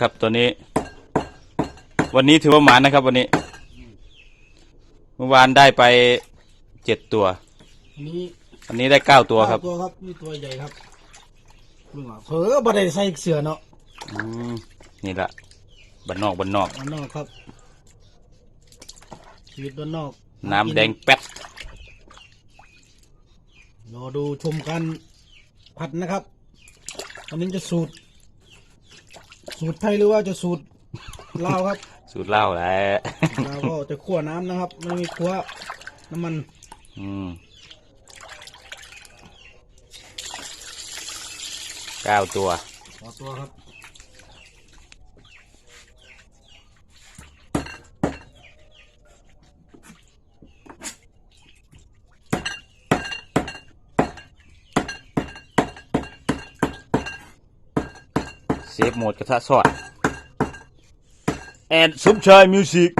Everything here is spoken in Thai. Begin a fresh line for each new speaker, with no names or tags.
ครับ ตัวนี้ วันนี้ถือว่าหมานนะครับ วันนี้ เมื่อวานได้ไปเจ็ดตัว
อันนี้
อันนี้ได้เก้าตัวครับ
ตัวครับนี่ตัวใหญ่ครับเบิ่งว่าเผลอบ่ได้ใส่เสื้อเนาะ
อืมนี่ละบันนอกบันนอก
อันนอกครับ ชีวิตด้านนอก
น้ำแดงแป๊ด
รอดูชมกันผัดนะครับอันนี้จะสูตร สูตรไทยหรือว่าจะสูตรลาวครับ
สูตรเหล้าแหล้ว
เราก็จะคั่วน้ำนะครับ ไม่มีคั่วน้ำมัน
อืมเก้าตัว
ต่อตัวครับ
เซฟโหมดกระทะซอดแอนสมชายมิวสิก